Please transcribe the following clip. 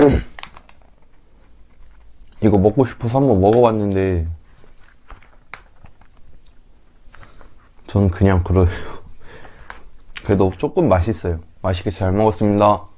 음. 이거 먹고 싶어서 한번 먹어봤는데 전 그냥 그래요. 그래도 조금 맛있어요. 맛있게 잘 먹었습니다.